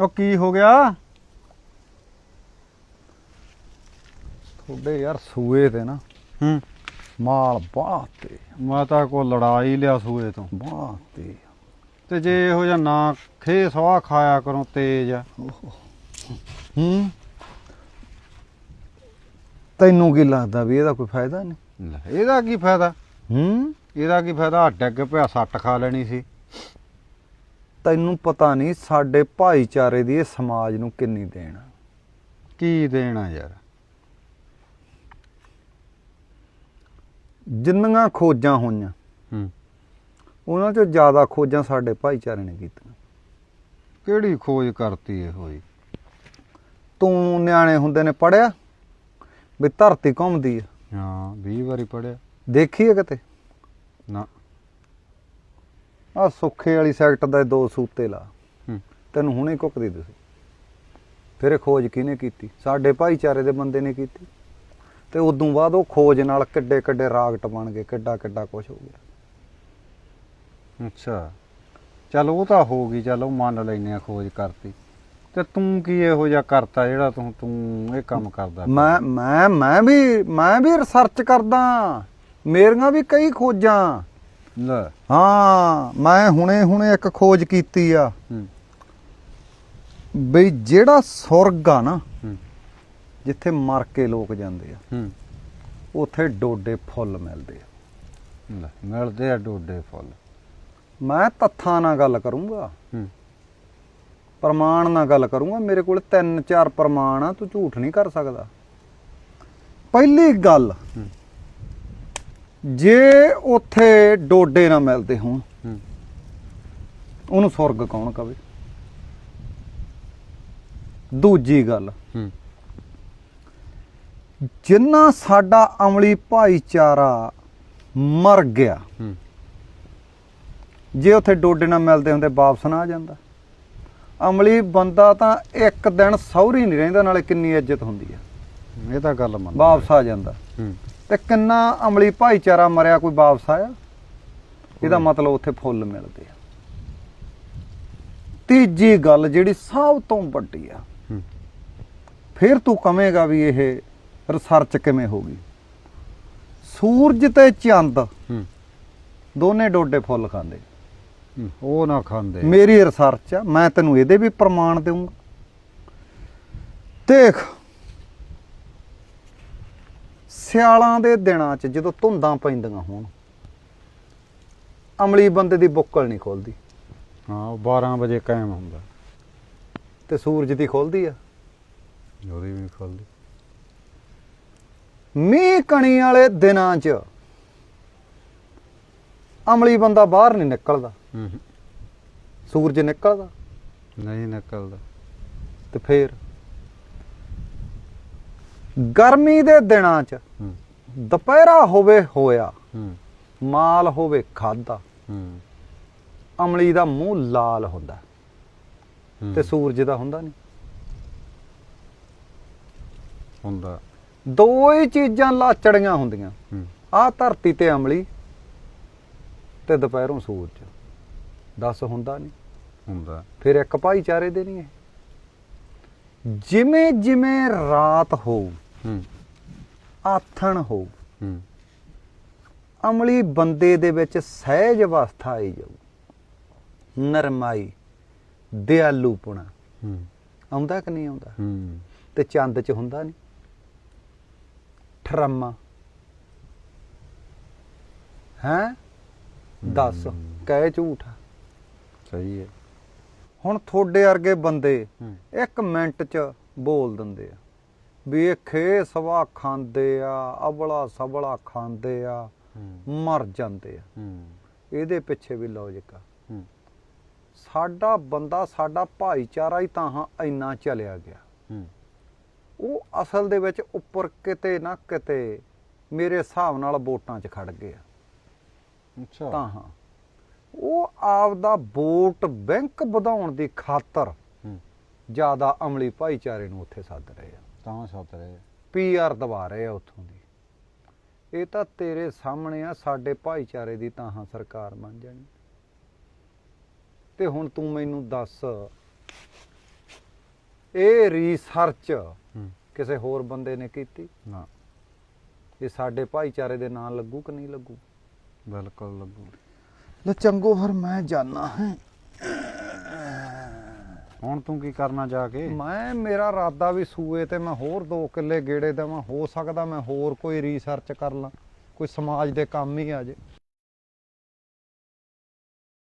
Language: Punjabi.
ਉਹ ਕੀ ਹੋ ਗਿਆ? ਤੁਹਾਡੇ ਯਾਰ ਸੂਏ ਤੇ ਨਾ। ਹੂੰ। ਮਾਲ ਬਾਹ ਤੇ। ਮਾਤਾ ਕੋ ਲੜਾਈ ਲਿਆ ਸੂਏ ਤੋਂ। ਬਾਹ ਤੇ। ਤੇ ਜੇ ਇਹੋ ਜਿਹਾ ਨਾ ਖੇ ਸਵਾ ਖਾਇਆ ਕਰੋ ਤੇਜ ਹੂੰ। ਤੈਨੂੰ ਕੀ ਲੱਗਦਾ ਵੀ ਇਹਦਾ ਕੋਈ ਫਾਇਦਾ ਨਹੀਂ? ਇਹਦਾ ਕੀ ਫਾਇਦਾ? ਹੂੰ। ਇਹਦਾ ਕੀ ਫਾਇਦਾ? ਡੱਗ ਪਿਆ ਸੱਟ ਖਾ ਲੈਣੀ ਸੀ। ਤੈਨੂੰ ਪਤਾ ਨਹੀਂ ਸਾਡੇ ਭਾਈਚਾਰੇ ਦੀ ਇਹ ਸਮਾਜ ਨੂੰ ਕਿੰਨੀ ਦੇਣ। ਕੀ ਦੇਣਾ ਯਾਰ? ਜਿੰਨੀਆਂ ਖੋਜਾਂ ਹੋਈਆਂ ਹੂੰ। ਉਹਨਾਂ ਚੋਂ ਜ਼ਿਆਦਾ ਖੋਜਾਂ ਸਾਡੇ ਭਾਈਚਾਰੇ ਨੇ ਕੀਤੀਆਂ। ਕਿਹੜੀ ਖੋਜ ਕਰਤੀ ਇਹ ਹੋਈ? ਤੂੰ ਨਿਆਣੇ ਹੁੰਦੇ ਨੇ ਪੜਿਆ ਵੀ ਧਰਤੀ ਘੁੰਮਦੀ ਆ। ਹਾਂ 20 ਵਾਰੀ ਪੜਿਆ ਦੇਖੀ ਹੈ ਕਿਤੇ? ਨਾ। ਆ ਸੁੱਖੇ ਵਾਲੀ ਸੈਕਟਰ ਦੇ ਦੋ ਸੂਤੇ ਲਾ। ਤੈਨੂੰ ਹੁਣੇ ਕੁੱਕਦੀ ਤੁਸੀਂ। ਫਿਰ ਇਹ ਖੋਜ ਕਿਹਨੇ ਕੀਤੀ? ਸਾਡੇ ਭਾਈਚਾਰੇ ਦੇ ਬੰਦੇ ਨੇ ਕੀਤੀ। ਤੇ ਉਦੋਂ ਬਾਅਦ ਉਹ ਖੋਜ ਨਾਲ ਕਿੱਡੇ ਕਿੱਡੇ ਰਾਗਟ ਬਣ ਗਏ ਕਿੱਡਾ ਕਿੱਡਾ ਕੁਝ ਹੋ ਗਿਆ। ਅੱਛਾ। ਚਲ ਉਹ ਤਾਂ ਹੋ ਗਈ ਚਲ ਉਹ ਮੰਨ ਲੈਨੇ ਆ ਖੋਜ ਕਰਤੀ। ਤੇ ਤੂੰ ਕੀ ਇਹੋ ਜਿਹਾ ਕਰਤਾ ਜਿਹੜਾ ਤੂੰ ਤੂੰ ਇਹ ਕੰਮ ਕਰਦਾ? ਮੈਂ ਮੈਂ ਮੈਂ ਵੀ ਮੈਂ ਵੀ ਰਿਸਰਚ ਕਰਦਾ। ਮੇਰੀਆਂ ਵੀ ਕਈ ਖੋਜਾਂ। ਲੈ। ਹਾਂ ਮੈਂ ਹੁਣੇ ਹੁਣੇ ਇੱਕ ਖੋਜ ਕੀਤੀ ਆ। ਹੂੰ। ਬਈ ਜਿਹੜਾ ਸੁਰਗ ਆ ਨਾ ਹੂੰ। ਜਿੱਥੇ ਮਰ ਕੇ ਲੋਕ ਜਾਂਦੇ ਆ ਹੂੰ। ਉੱਥੇ ਡੋਡੇ ਫੁੱਲ ਮਿਲਦੇ ਆ। ਲੈ ਮਿਲਦੇ ਆ ਡੋਡੇ ਫੁੱਲ। ਮੈਂ ਤੱਥਾਂ ਨਾਲ ਗੱਲ ਕਰੂੰਗਾ। ਹੂੰ। ਪ੍ਰਮਾਣ ਨਾਲ ਗੱਲ ਕਰੂੰਗਾ। ਮੇਰੇ ਕੋਲ ਤਿੰਨ ਚਾਰ ਪ੍ਰਮਾਣ ਆ ਤੂੰ ਝੂਠ ਨਹੀਂ ਕਰ ਸਕਦਾ। ਪਹਿਲੀ ਗੱਲ ਹੂੰ। ਜੇ ਉੱਥੇ ਡੋਡੇ ਨਾ ਮਿਲਦੇ ਹੋਣ ਹੂੰ। ਉਹਨੂੰ ਸੁਰਗ ਕੌਣ ਕਵੇ? ਦੂਜੀ ਗੱਲ ਹੂੰ। ਜਿੰਨਾ ਸਾਡਾ ਅਮਲੀ ਭਾਈਚਾਰਾ ਮਰ ਗਿਆ ਹੂੰ। ਜੇ ਉੱਥੇ ਡੋਡੇ ਨਾ ਮਿਲਦੇ ਹੁੰਦੇ ਵਾਪਸ ਨਾ ਆ ਜਾਂਦਾ। ਅਮਲੀ ਬੰਦਾ ਤਾਂ ਇੱਕ ਦਿਨ ਸੌਰੀ ਨਹੀਂ ਰਹਿੰਦਾ ਨਾਲੇ ਕਿੰਨੀ ਇੱਜ਼ਤ ਹੁੰਦੀ ਆ। ਇਹ ਤਾਂ ਗੱਲ ਮੰਨ ਵਾਪਸ ਆ ਜਾਂਦਾ। ਹੂੰ। ਤੇ ਕਿੰਨਾ ਅਮਲੀ ਭਾਈਚਾਰਾ ਮਰਿਆ ਕੋਈ ਵਾਪਸ ਆਇਆ? ਇਹਦਾ। ਮਤਲਬ ਉੱਥੇ ਫੁੱਲ ਮਿਲਦੇ ਆ। ਤੀਜੀ ਗੱਲ ਜਿਹੜੀ ਸਭ ਤੋਂ ਵੱਡੀ ਆ ਫਿਰ ਤੂੰ ਕਵੇਂਗਾ ਵੀ ਇਹ ਰਿਸਰਚ ਕਿਵੇਂ ਹੋ ਗਈ? ਸੂਰਜ ਤੇ ਚੰਦ ਦੋਨੇ ਡੋਡੇ ਫੁੱਲ ਖਾਂਦੇ। ਉਹ ਨਾ ਖਾਂਦੇ। ਮੇਰੀ ਰਿਸਰਚ ਆ ਮੈਂ ਤੈਨੂੰ ਇਹਦੇ ਵੀ ਪ੍ਰਮਾਣ ਦੇਵਾਂਗਾ ਦੇਖ ਸਿਆਲਾਂ ਦੇ ਦਿਨਾਂ 'ਚ ਜਦੋਂ ਧੁੰਦਾਂ ਪੈਂਦੀਆਂ ਹੋਣ ਅਮਲੀ ਬੰਦੇ ਦੀ ਬੁੱਕਲ ਨਹੀਂ ਖੋਲਦੀ। ਹਾਂ ਉਹ 12 ਵਜੇ ਕਾਇਮ ਹੁੰਦਾ। ਤੇ ਸੂਰਜ ਦੀ ਖੋਲਦੀ ਆ? ਉਹਦੀ ਵੀ ਖੁੱਲਦੀ। ਮੀਂਹ ਕਣੀ ਵਾਲੇ ਦਿਨਾਂ 'ਚ ਅਮਲੀ ਬੰਦਾ ਬਾਹਰ ਨਹੀਂ ਨਿਕਲਦਾ। ਹੂੰ, ਸੂਰਜ ਨਿਕਲਦਾ? ਨਹੀਂ ਨਿਕਲਦਾ। ਤੇ ਫੇਰ? ਗਰਮੀ ਦੇ ਦਿਨਾਂ 'ਚ ਦੁਪਹਿਰਾ ਹੋਵੇ ਹੋਇਆ ਮਾਲ ਹੋਵੇ ਖਾਦਾ ਅਮਲੀ ਦਾ ਮੂੰਹ ਲਾਲ ਹੁੰਦਾ। ਤੇ ਸੂਰਜ ਦਾ ਹੁੰਦਾ ਨਹੀਂ ਹੁੰਦਾ। ਦੋ ਹੀ ਚੀਜ਼ਾਂ ਲਾਚੜੀਆਂ ਹੁੰਦੀਆਂ। ਆਹ ਧਰਤੀ ਤੇ ਅਮਲੀ ਤੇ ਦੁਪਹਿਰੋਂ ਸੂਰਜ। ਦੱਸ ਹੁੰਦਾ ਨਹੀਂ ਹੁੰਦਾ। ਫਿਰ ਇੱਕ ਭਾਈਚਾਰੇ ਦੇ ਨਹੀਂ ਜਿਵੇਂ ਜਿਵੇਂ ਰਾਤ ਹੋਊ ਹੂੰ। ਆਥਣ ਹੋਊ ਹੂੰ। ਅਮਲੀ ਬੰਦੇ ਦੇ ਵਿੱਚ ਸਹਿਜ ਅਵਸਥਾ ਆਈ ਜਾਊ। ਨਰਮਾਈ ਦਿਆਲੂਪਣਾ। ਹੂੰ। ਆਉਂਦਾ ਕਿ ਨਹੀਂ ਆਉਂਦਾ? ਹੂੰ। ਤੇ ਚੰਦ 'ਚ ਹੁੰਦਾ ਨਹੀਂ। ਠਰਮਾ। ਹੈ? ਦੱਸ ਹੂੰ। ਕਹਿ ਝੂਠਾ। ਸਹੀ ਹੈ। ਹੁਣ ਤੁਹਾਡੇ ਵਰਗੇ ਬੰਦੇ ਹੂੰ। ਇੱਕ ਮਿੰਟ 'ਚ ਬੋਲ ਦਿੰਦੇ ਆ। ਵੀ ਇਹ ਖੇ ਸਵਾ ਖਾਂਦੇ ਆ ਅਬਲਾ ਸਬਲਾ ਖਾਂਦੇ ਆ ਮਰ ਜਾਂਦੇ ਆ। ਇਹਦੇ ਪਿੱਛੇ ਵੀ ਲੌਜਿਕ ਆ ਸਾਡਾ ਬੰਦਾ ਸਾਡਾ ਭਾਈਚਾਰਾ ਹੀ ਤਾਂ ਹਾਂ ਇੰਨਾ ਚਲਿਆ ਗਿਆ। ਉਹ ਅਸਲ ਦੇ ਵਿੱਚ ਉੱਪਰ ਕਿਤੇ ਨਾ ਕਿਤੇ ਮੇਰੇ ਹਿਸਾਬ ਨਾਲ ਵੋਟਾਂ 'ਚ ਖੜ ਗਏ ਆ। ਅੱਛਾ। ਤਾਂ ਹਾਂ। ਉਹ ਆਪਦਾ ਵੋਟ ਬੈਂਕ ਵਧਾਉਣ ਦੀ ਖਾਤਰ ਜ਼ਿਆਦਾ ਅਮਲੀ ਭਾਈਚਾਰੇ ਨੂੰ ਉੱਥੇ ਸੱਦ ਰਹੇ ਆ। ਤਾਂ ਸੱਤ ਰਹੇ। ਪੀਆਰ ਦਵਾ ਰਹੇ ਆ ਉੱਥੋਂ ਦੀ। ਇਹ ਤਾਂ ਤੇਰੇ ਸਾਹਮਣੇ ਆ ਸਾਡੇ ਭਾਈਚਾਰੇ ਦੀ ਤਾਂ ਹਾਂ ਸਰਕਾਰ ਬਣ ਜਾਣੀ। ਤੇ ਹੁਣ ਤੂੰ ਮੈਨੂੰ ਦੱਸ ਇਹ ਰਿਸਰਚ ਕਿਸੇ ਹੋਰ ਬੰਦੇ ਨੇ ਕੀਤੀ? ਨਾ। ਇਹ ਸਾਡੇ ਭਾਈਚਾਰੇ ਦੇ ਨਾਂ ਲੱਗੂ ਕਿ ਨਹੀਂ ਲੱਗੂ? ਬਿਲਕੁਲ ਲੱਗੂ। ਲੈ ਚੰਗੋ ਹਰ ਮੈਂ ਜਾਣਾ ਹੈ। ਹੁਣ ਤੂੰ ਕੀ ਕਰਨਾ ਜਾ ਕੇ? ਮੈਂ, ਮੇਰਾ ਇਰਾਦਾ ਵੀ ਸੂਏ ਤੇ ਮੈਂ ਹੋਰ 2 ਕਿੱਲੇ ਗੇੜੇ ਦੇਵਾਂ, ਹੋ ਸਕਦਾ ਮੈਂ ਹੋਰ ਕੋਈ ਰਿਸਰਚ ਕਰ ਲਾਂ, ਕੋਈ ਸਮਾਜ ਦੇ ਕੰਮ ਹੀ ਆ ਜੇ।